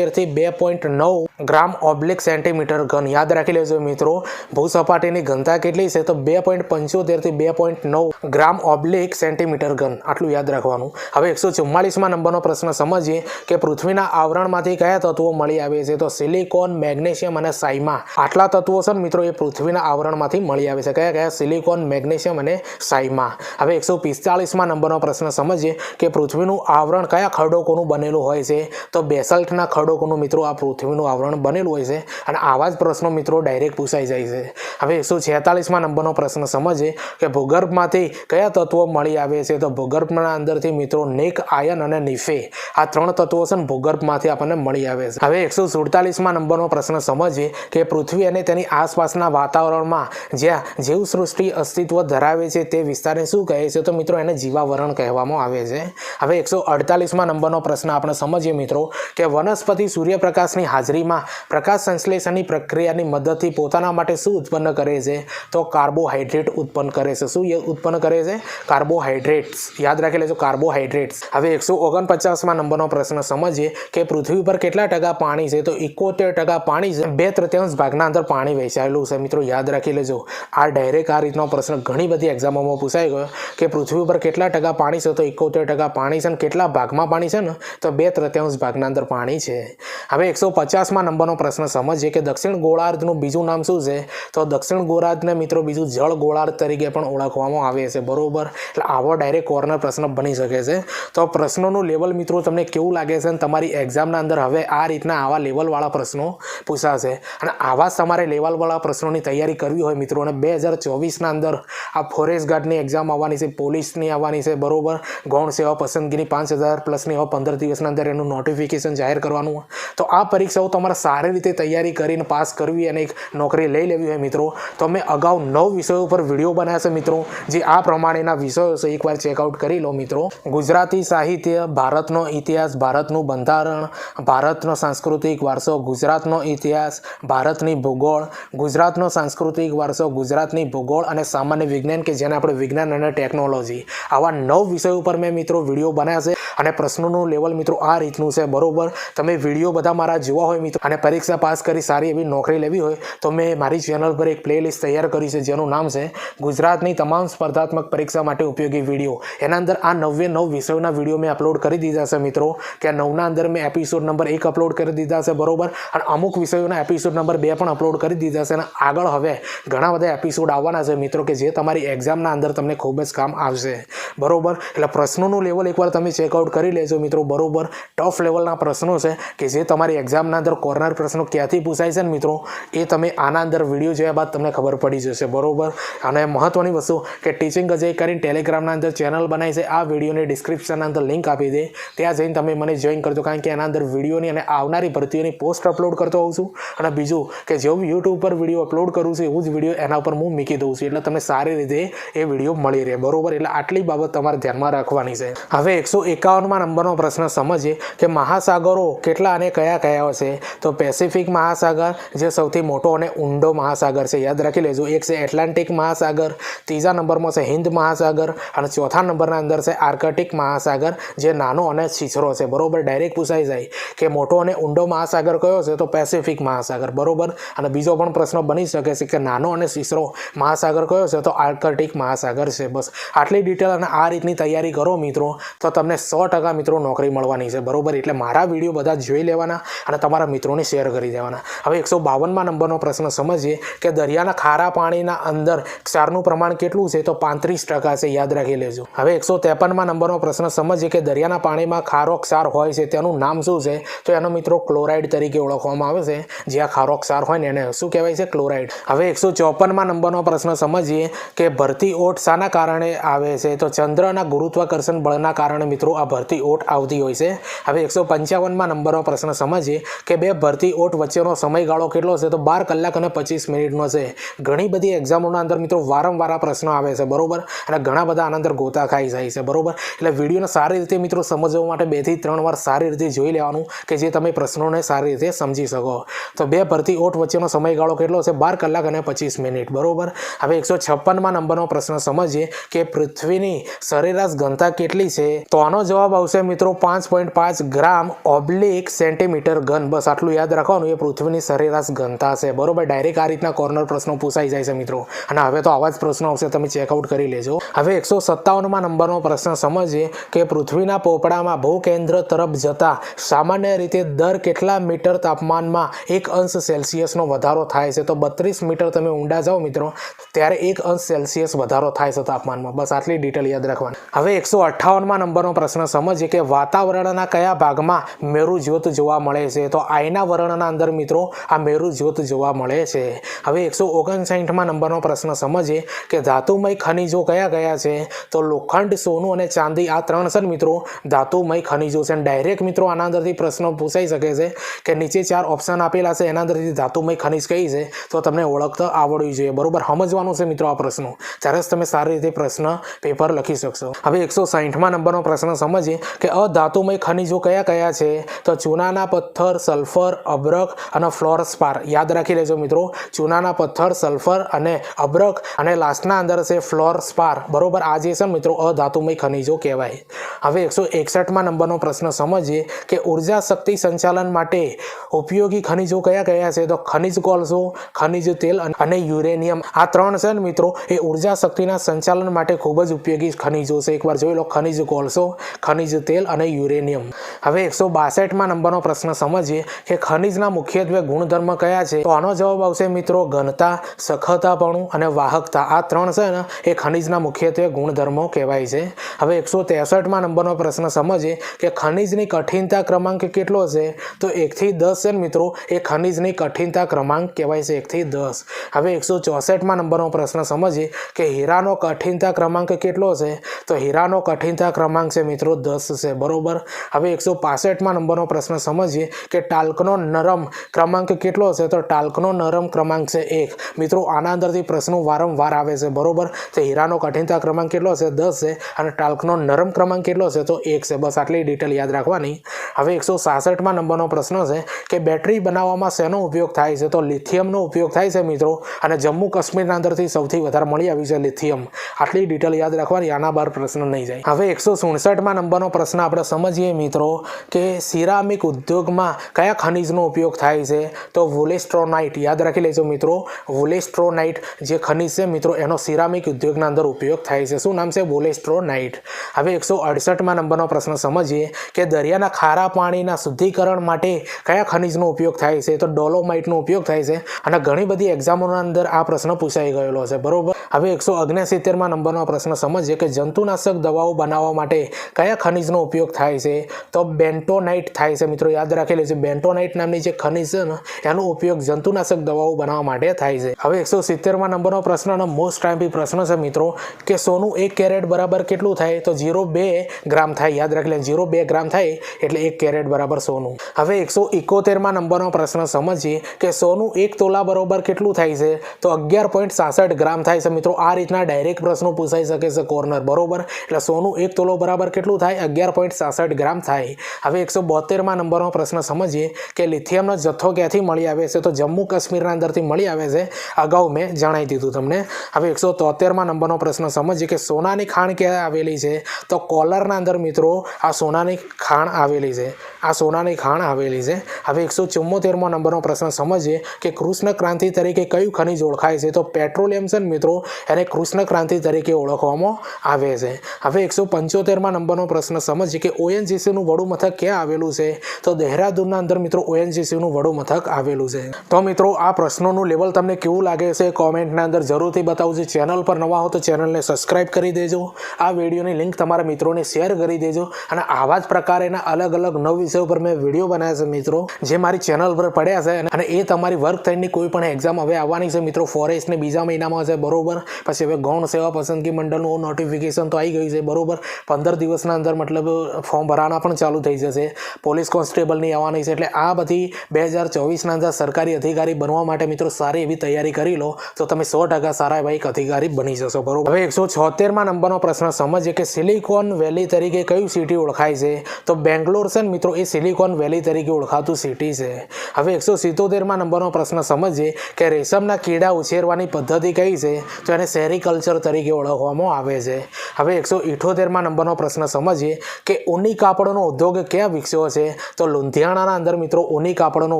પંચોતેરથી બે પોઈન્ટ નવ ગ્રામ ઓબ્લિક સેન્ટીમીટર ઘન. યાદ રાખી લેજો મિત્રો, ભૂસપાટીની ઘનતા કેટલી છે તો બે પોઈન્ટ પંચોતેરથી બે પોઈન્ટ નવ ગ્રામ ઓબ્લિક સેન્ટીમીટર ઘન. આટલું યાદ રાખવાનું. હવે એકસો ચુમ્માલીસમાં નંબરનો પ્રશ્ન સમજીએ કે પૃથ્વીના આવરણમાંથી કયા તત્વો મળી આવે છે તો સિલિકોન, મેગ્નેશિયમ અને સાઇમા આટલા તત્વો છે મિત્રો, એ પૃથ્વીના આવરણમાંથી મળી આવે છે. કયા કયા? સિલિકોન, મેગ્નેશિયમ અને સાઇમા હવે એકસો પિસ્તાળીસમાં નંબરનો પ્રશ્ન સમજીએ કે પૃથ્વીનું આવરણ કયા ખડકોનું બનેલું હોય છે? તો બેસલ્ટના ખડકોનું મિત્રો આ પૃથ્વીનું આવરણ બનેલું હોય છે અને આવા જ પ્રશ્નો મિત્રો ડાયરેક્ટ પૂછાઈ જાય છે. હવે એકસો છેતાલીસમાં નંબરનો પ્રશ્ન સમજીએ કે ભૂગર્ભમાંથી કયા તત્વો મળી આવે છે? તો ભૂગર્ભના અંદરથી મિત્રો નેક, આયન અને નિફે. આ ત્રણ તત્વો છે ને ભૂગર્ભમાંથી આપણને મળી આવે છે. હવે એકસો સુડતાલીસમાં નંબરનો પ્રશ્ન સમજીએ કે પૃથ્વી અને તેની આસપાસના વાતાવરણમાં જ્યાં જીવસૃષ્ટિ અસ્તિત્વ ધરાવે છે તે વિસ્તારને શું કહે છે? તો મિત્રો એને જીવાવરણ કહેવામાં આવે છે. હવે એકસો અડતાલીસમાં નંબરનો પ્રશ્ન આપણે સમજીએ મિત્રો કે વનસ્પતિ સૂર્યપ્રકાશની હાજરીમાં પ્રકાશ સંશ્લેષણની પ્રક્રિયાની મદદથી પોતાના માટે શું ઉત્પન્ન કરે છે? તો કાર્બોહાઈડ્રેટ ઉત્પન્ન કરે છે. શું ઉત્પન્ન કરે છે? કાર્બોહાઈડ્રેટ્સ યાદ રાખી લેજો કાર્બોહાઈડ્રેટ્સ હવે એકસો ઓગણપચાસમાં નંબરનો પ્રશ્ન સમજીએ કે પૃથ્વી પર કેટલા ટકા પાણી છે? તો ઇકોતેર ટકા પાણી છે બે તૃતીયાંશ ભાગના અંદર પાણી વહેંચાયેલું છે. મિત્રો, યાદ રાખી લેજો આ ડાયરેક્ટ આ રીતનો પ્રશ્ન ઘણી બધી એક્ઝામોમાં પૂછાઈ ગયો કે પૃથ્વી પર કેટલા ટકા પાણી છે? તો એકોતેર ટકા પાણી છે ને કેટલા ભાગમાં પાણી છે ને? તો બે તૃતીયાંશ ભાગના અંદર પાણી છે. હવે એકસો પચાસમાં નંબરનો પ્રશ્ન સમજીએ કે દક્ષિણ ગોળાર્ધનું બીજું નામ શું છે? તો દક્ષિણ ગોળાર્ધને મિત્રો બીજું જળ ગોળાર્ધ તરીકે પણ ઓળખવામાં આવે છે, બરોબર? એટલે આવો ડાયરેક્ટ કોર્નર પ્રશ્ન બની શકે છે. તો પ્રશ્નોનું લેવલ મિત્રો તમને કેવું લાગે છે અને તમારી એક્ઝામના અંદર હવે આ રીતના આવા લેવલવાળા પ્રશ્નો પૂછાશે. અને આવા જ તમારે લેવલવાળા પ્રશ્નોની તૈયારી કરવી હોય મિત્રો, અને બે હજાર ચોવીસના અંદર આ ફોરેસ્ટ ગાર્ડની એક્ઝામ આવવાની છે પોલીસની આવવાની છે, બરોબર? ગૌણ સેવા પસંદગીની પાંચ હજાર પ્લસની હવે પંદર દિવસના અંદર એનું નોટિફિકેશન જાહેર કરવાનું હોય તો આ પરીક્ષાઓ તમારે સારી રીતે તૈયારી કરીને પાસ કરવી અને એક નોકરી લઈ લેવી હોય મિત્રો. તો મેં અગાઉ નવ વિષયો ઉપર વીડિયો બનાવ્યા છે મિત્રો. જે આ પ્રમાણેના વિષયો છે એકવાર ચેકઆઉટ કરી લો મિત્રો. ગુજરાતી સાહિત્ય, ભારતનો ઇતિહાસ, ભારતનું બંધારણ, ભારતનો સાંસ્કૃતિક વારસો, ગુજરાતનો ઇતિહાસ, ભારતની ભૂગોળ, ગુજરાતનો સાંસ્કૃતિક વારસો, ગુજરાતની ભૂગોળ અને સામાન્ય વિજ્ઞાન કે જેને આપણે વિજ્ઞાન અને ટેકનોલોજી. આવા નવ વિષયો ઉપર મેં મિત્રો વીડિયો બનાવ્યા છે. અને પ્રશ્નોનું લેવલ મિત્રો આ રીતનું છે, બરોબર? તમે વીડિયો બધા મારા જોવા હોય મિત્રો અને પરીક્ષા પાસ કરી સારી એવી નોકરી લેવી હોય, તો મેં મારી ચેનલ પર એક પ્લેલિસ્ટ તૈયાર કરી છે, જેનું નામ છે, ગુજરાતની તમામ સ્પર્ધાત્મક પરીક્ષા માટે ઉપયોગી વીડિયો. એના અંદર આ નવે નવ વિષયોના વીડિયો મેં અપલોડ કરી દીધા છે મિત્રો, કે નવના અંદર મેં એપિસોડ નંબર એક અપલોડ કરી દીધા છે, બરોબર? અને અમુક વિષયોના એપિસોડ નંબર બે પણ અપલોડ કરી દીધા છે, અને આગળ હવે ઘણા બધા એપિસોડ આવવાના છે મિત્રો, કે જે તમારી એક્ઝામના અંદર તમને ખૂબ જ કામ આવશે. બરોબર? એટલે પ્રશ્નોનું લેવલ એકવાર તમે ચેકઆઉટ કરી લેજો મિત્રો. બરોબર? ટફ લેવલના પ્રશ્નો છે કે જે તમારી એક્ઝામના અંદર કોર્નર પ્રશ્નો ક્યાંથી પૂછાય છે ને મિત્રો? એ તમે આના અંદર વીડિયો જોયા બાદ તમને ખબર પડી જશે. બરોબર? અને મહત્વની વસ્તુ કે ટીચિંગ અજય કરીને ટેલિગ્રામના અંદર ચેનલ બનાવી છે. આ વિડીયોની ડિસ્ક્રિપ્શનના અંદર લિંક આપી દે. ત્યાં જઈને તમે મને જોઈન કરજો. કારણ કે એના અંદર વિડીયોની અને આવનારી ભરતીઓની પોસ્ટ અપલોડ કરતો હોઉં છું. અને બીજું કે જેવું યુટ્યુબ પર વીડિયો અપલોડ કરું છું, એવું જ વીડિયો એના ઉપર હું મૂકી દઉં છું. એટલે તમને સારી રીતે એ વીડિયો મળી રહે. બરોબર? એટલે આટલી બાબત તમારે ધ્યાનમાં રાખવાની છે. હવે એકસો એકાવનમાં નંબરનો પ્રશ્ન સમજીએ કે મહાસાગરો કેટલા અને કયા કયા છે? તો પેસિફિક મહાસાગર, જે સૌથી મોટો અને ઊંડો મહાસાગર છે. યાદ રાખી લેજો, એક છે એટલાન્ટિક મહાસાગર, ત્રીજા નંબરમાં છે હિન્દ મહાસાગર, અને ચોથા નંબરના અંદર છે આર્કટિક મહાસાગર, જે નાનો અને છીછરો છે. બરોબર? ડાયરેક્ટ પૂછાઈ જાય કે મોટો અને ઊંડો મહાસાગર કયો છે? તો પેસિફિક મહાસાગર. બરોબર? અને બીજો પણ પ્રશ્ન બની શકે છે કે નાનો અને છીછરો મહાસાગર કયો છે? તો આર્કટિક મહાસાગર છે. બસ. આટલી ડિટેલ અને આ રીતની તૈયારી કરો મિત્રો. તો તમને સો સો ટકા મિત્રો નોકરી મળવાની છે. બરોબર? એટલે મારા વીડિયો બધા જોઈ લેવાના અને તમારા મિત્રોને શેર કરી દેવાના. હવે એકસો બાવનમાં નંબરનો પ્રશ્ન સમજીએ કે દરિયાના ખારા પાણીના અંદર ક્ષારનું પ્રમાણ કેટલું છે? તો પાંત્રીસ ટકા છે. યાદ રાખી લેજો. હવે એકસો ત્રેપનમાં નંબરનો પ્રશ્ન સમજીએ કે દરિયાના પાણીમાં ખારો ક્ષાર હોય છે તેનું નામ શું છે? તો એનો મિત્રો ક્લોરાઇડ તરીકે ઓળખવામાં આવે છે. જે આ ખારો ક્ષાર હોય ને એને શું કહેવાય છે? ક્લોરાઇડ. હવે એકસો ચોપનમાં નંબરનો પ્રશ્ન સમજીએ કે ભરતી ઓટ શાના કારણે આવે છે? તો ચંદ્રના ગુરુત્વાકર્ષણ બળના કારણે મિત્રો આ ભરતી ઓટ આવતી હોય છે. હવે એકસો પંચાવનમાં નંબરનો પ્રશ્ન સમજીએ કે બે ભરતી ઓટ વચ્ચેનો સમયગાળો કેટલો છે? તો બાર કલાક અને પચીસ મિનિટનો છે. ઘણી બધી એક્ઝામોના અંદર મિત્રો વારંવાર આ પ્રશ્નો આવે છે, બરોબર? અને ઘણા બધા આના અંદર ગોતા ખાઈ જાય છે, બરોબર? એટલે વિડીયોને સારી રીતે મિત્રો સમજવા માટે બેથી ત્રણ વાર સારી રીતે જોઈ લેવાનું કે જે તમે પ્રશ્નોને સારી રીતે સમજી શકો. તો બે ભરતી ઓટ વચ્ચેનો સમયગાળો કેટલો છે? બાર કલાક અને પચીસ મિનિટ, બરોબર? હવે એકસો છપ્પનમાં નંબરનો પ્રશ્ન સમજીએ કે પૃથ્વીની સરેરાશ ઘનતા કેટલી છે? તો આનો જવાબ આવશે મિત્રો પાંચ પોઈન્ટ પાંચ ગ્રામ ઓબ્લિક સેન્ટીમીટર ઘન. બસ આટલું યાદ રાખવાનું, એ પૃથ્વીની સરેરાશ ઘનતા છે. બરોબર ડાયરેક્ટ આ રીતના કોર્નર પ્રશ્નો પૂછાઈ જાય છે મિત્રો. અને હવે તો આવા જ પ્રશ્નો આવશે, તમે ચેકઆઉટ કરી લેજો. હવે એકસો સત્તાવનમાં નંબરનો પ્રશ્ન સમજીએ કે પૃથ્વીના પોપડામાં ભૂકેન્દ્ર તરફ જતા સામાન્ય રીતે દર કેટલા મીટર તાપમાનમાં એક અંશ સેલ્સિયસનો વધારો થાય છે? તો બત્રીસ મીટર તમે ઊંડા જાઓ મિત્રો, ત્યારે એક અંશ સેલ્સિયસ વધારો થાય છે તાપમાનમાં. બસ આટલી ડિટેલ યાદ રાખવાની. હવે એકસો અઠ્ઠાવનમાં નંબરનો પ્રશ્ન સમજીએ કે વાતાવરણના કયા ભાગમાં મેરુ જ્યોત જોવા મળે છે? તો આયના વર્ણના અંદર મિત્રો આ મેરુ જ્યોત જોવા મળે છે. હવે એકસો ઓગણસાઠમાં નંબરનો પ્રશ્ન સમજીએ કે ધાતુમય ખનિજો કયા કયા છે? તો લોખંડ, સોનું અને ચાંદી આ ત્રણ છે મિત્રો. ધાતુમય ખનિજો છે. ડાયરેક્ટ મિત્રો આના અંદરથી પ્રશ્નો પૂછાઈ શકે છે કે નીચે ચાર ઓપ્શન આપેલા છે. એના અંદરથી ધાતુમય ખનિજ કઈ છે? તો તમને ઓળખતા આવડવી જોઈએ. બરોબર? સમજવાનું છે મિત્રો આ પ્રશ્નો. ત્યારે જ તમે સારી રીતે પ્રશ્ન પેપર લખી શકશો. હવે એકસો સાહીઠમાં નંબરનો પ્રશ્ન સમજીએ કે અધાતુમય ખનિજો કયા કયા છે? તો ચૂનાના પથ્થર, સલ્ફર, અબ્રક અને ફ્લોરસ્પાર યાદ રાખી લેજો મિત્રો, ચૂનાના પથ્થર, સલ્ફર અને અબ્રક અને લાસ્ટના અંદર છે ફ્લોરસ્પાર બરોબર? આ જે છે મિત્રો, અધાતુમય ખનિજો કહેવાય. હવે એકસો એકસઠમાં નંબરનો પ્રશ્ન સમજીએ કે ઊર્જા શક્તિ સંચાલન માટે ઉપયોગી ખનિજો કયા કયા છે? તો ખનિજ કોલસો, ખનિજ તેલ અને યુરેનિયમ. આ ત્રણ છે ને મિત્રો, એ ઊર્જા શક્તિના સંચાલન માટે ખૂબ જ ઉપયોગી ખનિજો છે. એકવાર જોઈ લો, ખનિજ કોલસો ખનિજ તેલ અને યુરેનિયમ. હવે એકસો બાસઠમાં નંબરનો પ્રશ્ન સમજીએ કે ખનિજના મુખ્યત્વે ગુણધર્મ કયા છે? તો આનો જવાબ આવશે મિત્રો ઘનતા, સખતાપણું અને વાહકતા. આ ત્રણ છે ને, એ ખનિજના મુખ્યત્વે ગુણધર્મો કહેવાય છે. હવે એકસો ત્રેસઠમાં નંબરનો પ્રશ્ન સમજીએ કે ખનિજની કઠિનતા ક્રમાંક કેટલો છે? તો એકથી દસ છે ને મિત્રો, એ ખનિજની કઠિનતા ક્રમાંક કહેવાય છે એકથી દસ. હવે એકસો ચોસઠમાં નંબરનો પ્રશ્ન સમજીએ કે હીરાનો કઠિનતા ક્રમાંક કેટલો છે? તો હીરાનો કઠિનતા ક્રમાંક છે મિત્રો દસ છે. બરોબર? હવે એકસો પાસઠમાં નંબરનો પ્રશ્ન સમજીએ કે ટાલ્કનો નરમ ક્રમાંક કેટલો છે તો ટાલ્કનો નરમ ક્રમાંક છે એક. મિત્રો, આના અંદરથી પ્રશ્નો વારંવાર આવે છે. બરોબર? તો હીરાનો કઠિનતા ક્રમાંક કેટલો છે દસ છે. અને ટાલ્કનો નરમ ક્રમાંક કેટલો છે તો એક છે. બસ આટલી ડિટેલ યાદ રાખવાની. હવે એકસો સાસઠમાં નંબરનો પ્રશ્ન છે કે બેટરી બનાવવામાં શેનો ઉપયોગ થાય છે? તો લિથિયમનો ઉપયોગ થાય છે મિત્રો. અને જમ્મુ કાશ્મીરના અંદરથી સૌથી વધારે મળી આવ્યું છે લિથિયમ. આટલી ડિટેલ યાદ રાખવાની, આના બાર પ્રશ્ન નહીં જાય. હવે એકસો સુડસઠમાં નંબરનો પ્રશ્ન આપણે સમજીએ મિત્રો કે સિરામિક ઉદ્યોગમાં કયા ખનિજનો ઉપયોગ થાય છે? તો વોલેસ્ટ્રોનાઇટ, યાદ રાખી લેજો મિત્રો. વોલેસ્ટ્રોનાઇટ જે ખનિજ છે મિત્રો, એનો સિરામિક ઉદ્યોગના અંદર ઉપયોગ થાય છે. શું નામ છે? વોલેસ્ટ્રોનાઇટ. હવે એકસો અડસઠમાં નંબરનો પ્રશ્ન સમજીએ કે દરિયાના ખારા પાણીના શુદ્ધિકરણ માટે કયા ખનિજનો ઉપયોગ થાય છે? તો ડોલોમાઇટનો ઉપયોગ થાય છે અને ઘણી બધી એક્ઝામોના અંદર આ પ્રશ્ન પૂછાઈ ગયેલો છે. બરોબર? હવે એકસો ઓગણસિત્તેરમાં નંબરનો પ્રશ્ન સમજીએ કે જંતુનાશક દવાઓ બનાવવા માટે કયા ખનિજનો ઉપયોગ થાય છે. તો બેન્ટોનાઇટ થાય છે. મિત્રો, યાદ રાખી લેજો બેન્ટોનાઇટ નામની જે ખનિજ છે ને, એનો ઉપયોગ જંતુનાશક દવાઓ બનાવવા માટે થાય છે. હવે એકસો સિત્તેરમાં નંબરનો પ્રશ્ન અને મોસ્ટ ટાઈમથી પ્રશ્ન છે, મિત્રો, કે સોનું એક કેરેટ બરાબર કેટલું થાય? તો જીરો બે ગ્રામ થાય, યાદ રાખી લે જીરો બે ગ્રામ થાય, એટલે એક કેરેટ બરાબર સોનું. હવે એકસો ઇકોતેરમાં નંબરનો પ્રશ્ન સમજીએ કે સોનું એક તોલા બરાબર કેટલું થાય છે? તો અગિયાર પોઈન્ટ સાસઠ ગ્રામ થાય છે, મિત્રો. આ રીતના ડાયરેક્ટ પ્રશ્નો પૂછાઈ શકે છે કોર્નર બરોબર? એટલે સોનું એક તોલો બરાબર કેટલું થાય, અગિયાર પોઈન્ટ સાસઠ ગ્રામ થાય. હવે એકસો બોતેરમાં નંબરનો પ્રશ્ન સમજીએ કે લિથિયમનો જથ્થો ક્યાંથી મળી આવે છે? તો જમ્મુ કાશ્મીરના અંદરથી મળી આવે છે. અગાઉ મેં જણાવી દીધું તમને. હવે એકસો તોતેરમાં નંબરનો પ્રશ્ન સમજીએ કે સોનાની ખાણ ક્યાં આવેલી છે? તો કોલરના અંદર મિત્રો, આ સોનાની ખાણ આવેલી છે. આ સોનાની ખાણ આવેલી છે. હવે એકસો ચુમ્મોતેરમો નંબરનો પ્રશ્ન સમજીએ કે કૃષ્ણ ક્રાંતિ તરીકે કયું ખનિજ ઓળખાય છે? તો પેટ્રોલિયમ છે મિત્રો, એને કૃષ્ણ ક્રાંતિ તરીકે ઓળખવામાં આવે છે. હવે એકસો પંચોતેરમાં નંબરનો પ્રશ્ન સમજીએ કે ઓએનજીસીનું વડું મથક ક્યાં આવેલું છે? તો દહેરાદૂનના અંદર મિત્રો ઓએનજીસીનું વડું મથક આવેલું છે. તો મિત્રો, આ પ્રશ્નોનું લેવલ તમને કેવું લાગે છે? કોમેન્ટના અંદર જરૂરથી બતાવજો. ચેનલ પર નવા હો તો ચેનલને સબસ્ક્રાઈબ કરી દેજો. આ વિડીયોની લિંક તમારા મિત્રોને શેર કરી દેજો. અને આવા જ પ્રકારેના અલગ અલગ નવ વિષયો પર મેં વીડિયો બનાવ્યા છે મિત્રો, જે મારી ચેનલ પર પડ્યા છે. અને એ તમારી વર્ક થઈને કોઈ પણ એક્ઝામ હવે આવવાની છે મિત્રો. ફોરેસ્ટને બીજા મહિનામાં છે, બરોબર. પછી હવે ગૌણ સેવા પસંદગી મંડળનું નોટિફિકેશન તો આવી ગયું છે, બરોબર. પંદર દિવસના અંદર મતલબ ફોર્મ ભરાના પણ ચાલુ થઈ જશે. પોલીસ કોન્સ્ટેબલની આવવાની છે એટલે આ બધી બે હજાર ચોવીસના અંદર સરકારી અધિકારી બનવા માટે મિત્રો સારી એવી તૈયારી કરી લો, તો તમે સો ટકા સારા એવા એક અધિકારી બની જશો, બરોબર? હવે એકસો છોતેરમાં નંબરનો પ્રશ્ન સમજીએ કે સિલિકોન વેલી તરીકે કયું સિટી ઓળખાય છે? તો બેંગ્લોર છે ને મિત્રો, એ સિલિકોન વેલી તરીકે ઓળખાતું સિટી છે. હવે એકસો સિત્તોતેરમાં નંબરનો પ્રશ્ન સમજીએ કે રેશમના કીડા ઉછેરવાની પદ્ધતિ કઈ છે? તો એને સેરીકલ્ચર તરીકે ઓળખવામાં આવે છે. હવે એકસો ઇઠોતેરમાં નંબરનો પ્રશ્ન સમજીએ કે ઊની કાપડનો ઉદ્યોગ ક્યાં વિકસ્યો છે તો લુધિયાણાના અંદર મિત્રો ઊની કાપડનો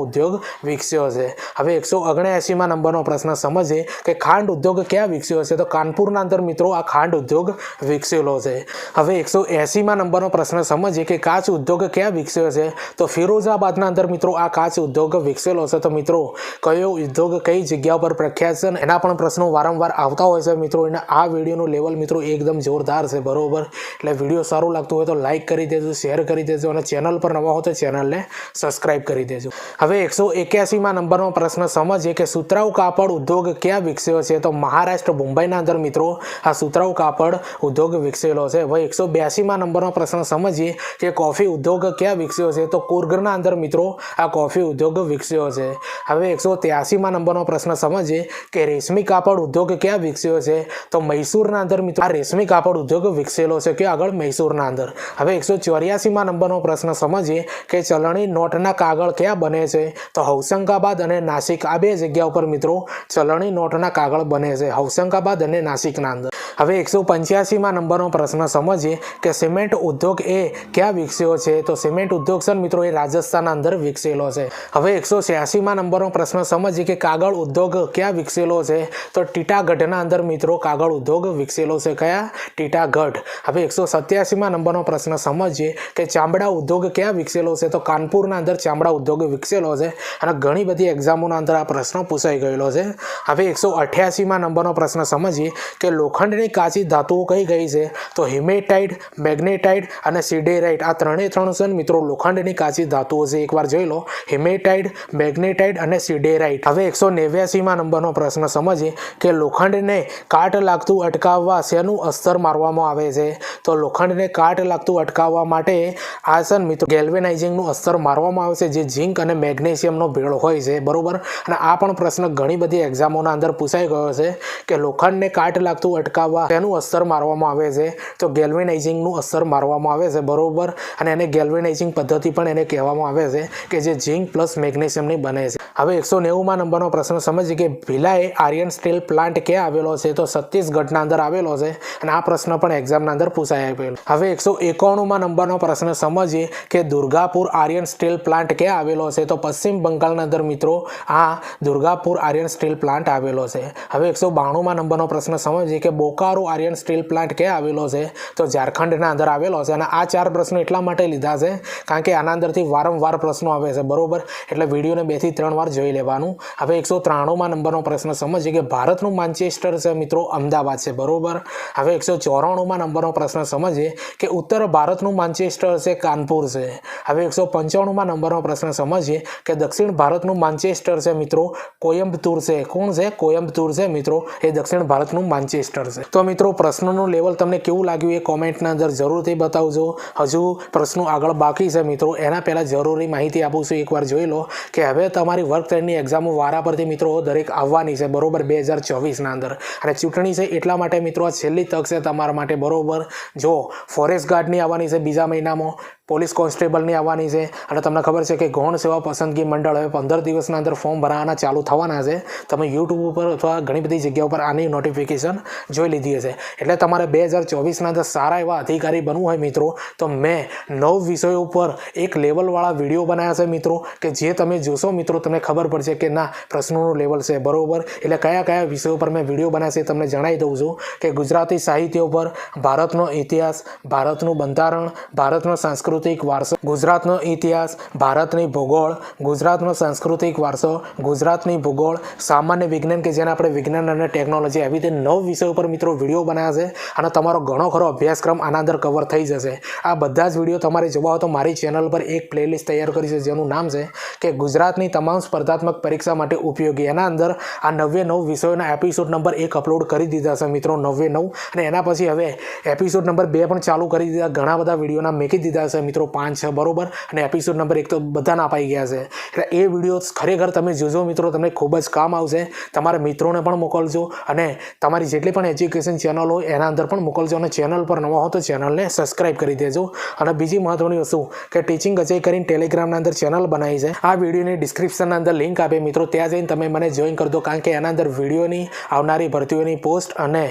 ઉદ્યોગ વિકસ્યો છે હવે એકસો ઓગણએંસીમાં નંબરનો પ્રશ્ન સમજીએ કે ખાંડ ઉદ્યોગ ક્યાં વિકસ્યો છે તો કાનપુરના અંદર મિત્રો આ ખાંડ ઉદ્યોગ વિકસેલો છે. હવે એકસો એંસીમાં નંબરનો પ્રશ્ન સમજીએ કે કાચ ઉદ્યોગ ક્યાં વિકસ્યો છે તો ફિરોઝાબાદના અંદર મિત્રો આ કાચ ઉદ્યોગ વિકસેલો છે. તો મિત્રો, કયો ઉદ્યોગ કઈ જગ્યા પર પ્રખ્યાત છે? એના પણ પ્રશ્નો વારંવાર આવતા હોય છે મિત્રો. અને આ વિડીયોનું લેવલ મિત્રો એકદમ જોરદાર છે. બરોબર? એટલે વીડિયો સારું લાગતું હોય તો લાઇક કરી દેજો શેર કરી દેજો અને ચેનલ પર નવા હો તો ચેનલને સબસ્ક્રાઇબ કરી દેજો. હવે એકસો એક્યાસીમાં નંબરનો પ્રશ્ન સમજીએ કે સુતરાઉ કાપડ ઉદ્યોગ ક્યાં વિકસ્યો છે? તો મહારાષ્ટ્ર, મુંબઈના અંદર મિત્રો, આ સુતરાઉ કાપડ ઉદ્યોગ વિકસેલો છે. હવે એકસો બ્યાસીમાં નંબરનો પ્રશ્ન સમજીએ કે કોફી ઉદ્યોગ ક્યાં વિકસ્યો છે? તો કુર્ગના અંદર મિત્રો, આ કોફી ઉદ્યોગ વિકસ્યો છે. હવે એકસો ત્યાસીમાં નંબરનો પ્રશ્ન સમજીએ કે રેશમી કાપડ ઉદ્યોગ ક્યાં વિકસ્યો છે? તો મૈસૂરના અંદર મિત્રો, આ રેશમી કાપડ ઉદ્યોગ વિકસેલો છે. કે આગળ? મૈસૂરના અંદર. હવે એકસો ચોર્યાસીમાં નંબરનો પ્રશ્ન સમજીએ કે ચલણી નોટના કાગળ ક્યાં બને છે? તો હૌશંગાબાદ અને નાસિક આ બે જગ્યા ઉપર મિત્રો ચલણી નોટના કાગળ બને છે. હૌશંગાબાદ અને નાસિકના અંદર. હવે એકસો પંચ્યાસીમાં નંબરનો પ્રશ્ન સમજીએ કે સિમેન્ટ ઉદ્યોગ એ ક્યાં વિકસ્યો છે? તો સિમેન્ટ ઉદ્યોગ છે મિત્રો એ રાજસ્થાનના અંદર વિકસેલો છે. હવે એકસો છ્યાસીમાં નંબરનો પ્રશ્ન સમજીએ કે કાગળ ઉદ્યોગ ક્યાં વિકસેલો છે? તો ટીટાગઢના અંદર મિત્રો કાગળ ઉદ્યોગ વિકસેલો છે. કયા? ટીટાગઢ. હવે એકસો સત્યાસીમાં નંબરનો પ્રશ્ન સમજીએ કે ચામડા ઉદ્યોગ ક્યાં વિકસેલો છે? તો કાનપુરના અંદર ચામડા ઉદ્યોગ વિકસેલો છે અને ઘણી બધી એક્ઝામોના અંદર આ પ્રશ્ન પૂછાઈ ગયેલો છે. હવે એકસો અઠ્યાસીમાં નંબરનો પ્રશ્ન સમજીએ કે લોખંડની કાચી ધાતુઓ કઈ ગઈ છે? તો હિમેટાઇડ, મેગ્નેટાઇડ અને સિડેરાઇટ આ ત્રણેય ત્રણ છે મિત્રો લોખંડની કાચી ધાતુઓ છે. એકવાર જોઈ લો. હિમેટાઇડ, મેગ્નેટાઇડ અને સિડેરાઇટ. હવે એકસો નેવ્યાસીમાં નંબરનો પ્રશ્ન સમજીએ કે લોખંડને કાટ લાગતું અટકાવવા શેનું અસ્તર મારવામાં આવે છે? તો લોખંડને કાટ લાગતું અટકાવવા માટે આસન મિત્રો ગેલ્વેનાઇઝિંગનું અસ્તર મારવામાં આવે છે, જે ઝિંક અને મેગ્નેશિયમનો ભેળ હોય છે, બરોબર? અને આ પણ પ્રશ્ન ઘણી બધી એક્ઝામોના અંદર પૂછાઈ ગયો છે કે લોખંડને કાટ લાગતું અટકાવવા તેનું અસ્તર મારવામાં આવે છે? તો ગેલ્વેનાઇઝિંગનું અસ્તર મારવામાં આવે છે, બરોબર? અને એને ગેલ્વેનાઇઝિંગ પદ્ધતિ પણ એને કહેવામાં આવે છે કે જે ઝિંક પ્લસ મેગ્નેશિયમની બને છે. હવે એકસો નેવુંમાં નંબરનો પ્રશ્ન સમજીએ કે ભિલાએ આર્યન સ્ટીલ પ્લાન્ટ ક્યાં આવેલો છે? તો છત્તીસગઢના અંદર આવેલો છે અને આ પ્રશ્ન પણ એક્ઝામના અંદર પૂછાઈ આવેલો હવે એકસો એકાણુંમાં નંબરનો પ્રશ્ન સમજીએ કે દુર્ગાપુર આર્યન સ્ટીલ પ્લાન્ટ ક્યાં આવેલો છે? તો પશ્ચિમ બંગાળના અંદર મિત્રો, આ દુર્ગાપુર આર્યન સ્ટીલ પ્લાન્ટ આવેલો છે. હવે એકસો બાણુંમાં નંબરનો પ્રશ્ન સમજીએ કે બોકારો આર્યન સ્ટીલ પ્લાન્ટ ક્યાં આવેલો છે? તો ઝારખંડના અંદર આવેલો છે અને આ ચાર પ્રશ્નો એટલા માટે લીધા છે, કારણ કે આના અંદરથી વારંવાર પ્રશ્નો આવે છે, બરોબર? એટલે વિડીયોને બેથી ત્રણ વાર જોઈ લેવાનું. હવે એકસો ત્રાણુંમાં નંબરનો પ્રશ્ન સમજીએ કે ભારતનું માન્ચેસ્ટર છે મિત્રો, અમદાવાદ છે, બરોબર? હવે એકસો ચોરાણુંમાં નંબરનો પ્રશ્ન સમજીએ કે ઉત્તર ભારતનું માન્ચેસ્ટર છે કાનપુર છે. હવે એકસો પંચાણુંમાં નંબરનો પ્રશ્ન સમજીએ કે દક્ષિણ ભારતનું માન્ચેસ્ટર છે મિત્રો કોયમ્બતુર છે. કોણ છે? કોયમ્બતુર છે મિત્રો. એ દક્ષિણ ભારતનું માન્ચેસ્ટર છે. તો મિત્રો પ્રશ્નનું લેવલ તમને કેવું લાગ્યું એ કોમેન્ટના અંદર જરૂરથી બતાવજો. હજુ પ્રશ્નો આગળ બાકી છે મિત્રો. એના પહેલાં જરૂરી માહિતી આપું છું. એકવાર જોઈ લો કે હવે તમારી વર્ક ટ્રેનની એક્ઝામો વારા પરથી મિત્રો દરેક આવવાની છે. બરોબર બે હજાર ચોવીસના અંદર. અને ચૂંટણી છે એટલા માટે મિત્રો આ છેલ્લી તક છે તમારા માટે. બરોબર? જો ફોરેસ્ટ ગાર્ડની આવવાની છે બીજા મહિનામાં. પોલીસ કોન્સ્ટેબલની આવવાની છે. અને તમને ખબર છે કે ગૌણ સેવા પસંદગી મંડળ હવે પંદર દિવસના અંદર ફોર્મ ભરાવાના ચાલુ થવાના છે. તમે યુટ્યુબ ઉપર અથવા ઘણી બધી જગ્યાઓ પર આની નોટિફિકેશન જોઈ લીધી હશે. એટલે તમારે બે હજાર ચોવીસના અંદર સારા એવા અધિકારી બનવું હોય મિત્રો, તો મેં નવ વિષયો ઉપર એક લેવલવાળા વીડિયો બનાવ્યા છે મિત્રો, કે જે તમે જોશો મિત્રો, તમને ખબર પડશે કે ના, પ્રશ્નોનું લેવલ છે બરોબર. એટલે કયા કયા વિષયો પર મેં વીડિયો બનાવ્યા છે તમને જણાવી દઉં છું. કે ગુજરાતી સાહિત્ય ઉપર ભારતનો ઇતિહાસ, ભારતનું બંધારણ, ભારતનો સાંસ્કૃતિક વારસો ગુજરાતનો ઇતિહાસ, ભારતની ભૂગોળ, ગુજરાતનો સાંસ્કૃતિક વારસો, ગુજરાતની ભૂગોળ, સામાન્ય વિજ્ઞાન કે જેને આપણે વિજ્ઞાન અને ટેકનોલોજી આવી રીતે નવ વિષયો પર મિત્રો વીડિયો બનાવ્યા છે અને તમારો ઘણો ખરો અભ્યાસક્રમ આના અંદર કવર થઈ જશે. આ બધા જ વીડિયો તમારે જોવા હોય તો મારી ચેનલ પર એક પ્લેલિસ્ટ તૈયાર કરી છે જેનું નામ છે કે ગુજરાતની તમામ સ્પર્ધાત્મક પરીક્ષા માટે ઉપયોગી. એના અંદર આ નવે નવ વિષયોના એપિસોડ નંબર એક અપલોડ કરી દીધા છે મિત્રો નવે નવ. અને એના પછી હવે એપિસોડ નંબર બે પણ ચાલુ કરી દીધા. ઘણા બધા વિડીયોના મેકી દીધા છે મિત્રો, પાંચ, છ, બરોબર? અને એપિસોડ નંબર એક તો બધાના અપાઈ ગયા છે. એટલે એ વીડિયો ખરેખર તમે જોજો મિત્રો, તમને ખૂબ જ કામ આવશે. તમારા મિત્રોને પણ મોકલજો અને તમારી જેટલી પણ એજ્યુકેશન ચેનલ હોય, એના અંદર પણ મોકલજો અને ચેનલ પર નવા હો તો ચેનલને સબસ્ક્રાઈબ કરી દેજો. અને બીજી મહત્વની વસ્તુ કે ટીચિંગ અજય કરીને ટેલિગ્રામના અંદર ચેનલ બનાવી છે. આ વિડીયોની ડિસ્ક્રિપ્શનના અંદર લિંક આપે મિત્રો. ત્યાં જઈને તમે મને જોઈન કરી દો, કારણ કે એના અંદર વિડીયોની આવનારી ભરતીઓની પોસ્ટ અને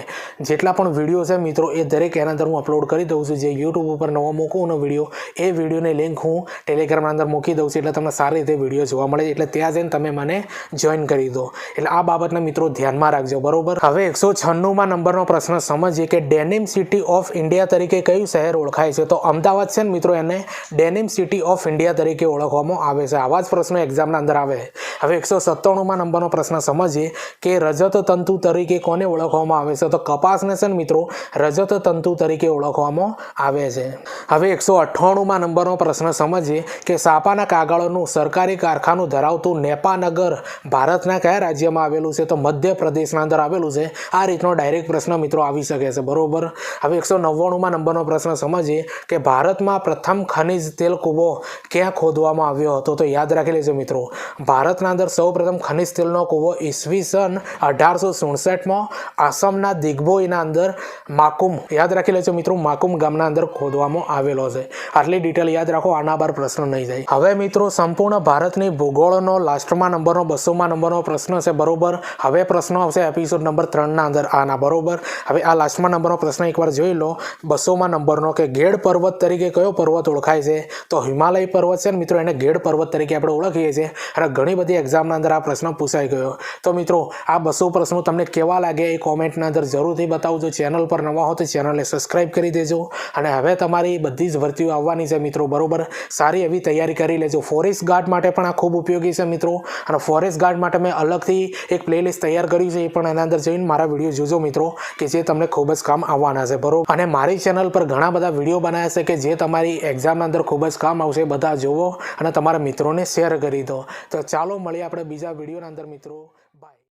જેટલા પણ વીડિયો છે મિત્રો, એ દરેક એના અંદર હું અપલોડ કરી દઉં છું. જે યુટ્યુબ ઉપર નવો મૂકું વીડિયો એ વિડીયોની લિંક હું ટેલિગ્રામના અંદર મૂકી દઉં છું, એટલે તમને સારી રીતે વીડિયો જોવા મળે. એટલે ત્યાં જઈને તમે મને જોઈન કરી દો. એટલે આ બાબતના મિત્રો ધ્યાનમાં રાખજો, બરોબર? હવે એકસો છન્નુંમાં નંબરનો પ્રશ્ન સમજીએ કે ડેનિમ સિટી ઓફ ઇન્ડિયા તરીકે કયું શહેર ઓળખાય છે? તો અમદાવાદ છે ને મિત્રો એને ડેનિમ સિટી ઓફ ઇન્ડિયા તરીકે ઓળખવામાં આવે છે. આવા જ પ્રશ્નો એક્ઝામના અંદર આવે. હવે એકસો સત્તાણુંમાં નંબરનો પ્રશ્ન સમજીએ કે રજત તંતુ તરીકે કોને ઓળખવામાં આવે છે? તો કપાસને છે ને મિત્રો રજત તંતુ તરીકે ઓળખવામાં આવે છે. હવે એકસો અઠ્ઠાણુંમાં નંબરનો પ્રશ્ન સમજીએ કે સાપાના કાગળોનું સરકારી કારખાનું ધરાવતું નેપાનગર ભારતના કયા રાજ્યમાં આવેલું છે? તો મધ્યપ્રદેશના અંદર આવેલું છે. આ રીતનો ડાયરેક્ટ પ્રશ્ન મિત્રો આવી શકે છે. બરોબર? હવે એકસો નવ્વાણુંમાં નંબરનો પ્રશ્ન સમજીએ કે ભારતમાં પ્રથમ ખનિજ તેલ કૂવો ક્યાં ખોદવામાં આવ્યો હતો? તો યાદ રાખી લેજો મિત્રો. ભારતના અંદર સૌપ્રથમ ખનિજ તેલનો કૂવો ઈસવીસન અઢારસો સુડસઠમાં આસામના દિગ્બોઈના અંદર માકુમ, યાદ રાખી લેજો મિત્રો, માકુમ ગામના અંદર ખોદવામાં આવેલો છે. આટલી ડિટેલ યાદ રાખો, આના પર પ્રશ્ન નહીં જાય હવે મિત્રો, સંપૂર્ણ ભારતની ભૂગોળનો લાસ્ટમાં નંબરનો, બસોમાં નંબરનો પ્રશ્ન છે, બરોબર? હવે પ્રશ્નો આવશે એપિસોડ નંબર ત્રણના અંદર, આના, બરોબર? હવે આ લાસ્ટમાં નંબરનો પ્રશ્ન એકવાર જોઈ લો. બસોમાં નંબરનો કે ગેડ પર્વત તરીકે કયો પર્વત ઓળખાય છે? તો હિમાલય પર્વત છે ને મિત્રો, એને ગેડ પર્વત તરીકે આપણે ઓળખીએ છીએ. અને ઘણી બધી એક્ઝામના અંદર આ પ્રશ્ન પૂછાઈ ગયો. તો મિત્રો, આ બસો પ્રશ્નો તમને કેવા લાગે એ કોમેન્ટના અંદર જરૂરથી બતાવજો. ચેનલ પર નવા હો તો ચેનલને સબસ્ક્રાઈબ કરી દેજો. અને હવે તમારી બધી જ ભરતીઓ આવવાની છે મિત્રો, બરોબર? સારી એવી તૈયારી કરી લેજો. ફોરેસ્ટ ગાર્ડ માટે પણ આ ખૂબ ઉપયોગી છે મિત્રો. અને ફોરેસ્ટ ગાર્ડ માટે મેં અલગથી એક પ્લેલિસ્ટ તૈયાર કરી છે, એ પણ એના અંદર જઈને મારા વીડિયો જોજો મિત્રો, કે જે તમને ખૂબ જ કામ આવવાના છે, બરોબર? અને મારી ચેનલ પર ઘણા બધા વીડિયો બનાવ્યા છે કે જે તમારી એક્ઝામના અંદર ખૂબ જ કામ આવશે, બધા જોવો અને તમારા મિત્રોને શેર કરી દો. તો ચાલો મળીએ આપણે બીજા વિડીયોના અંદર મિત્રો.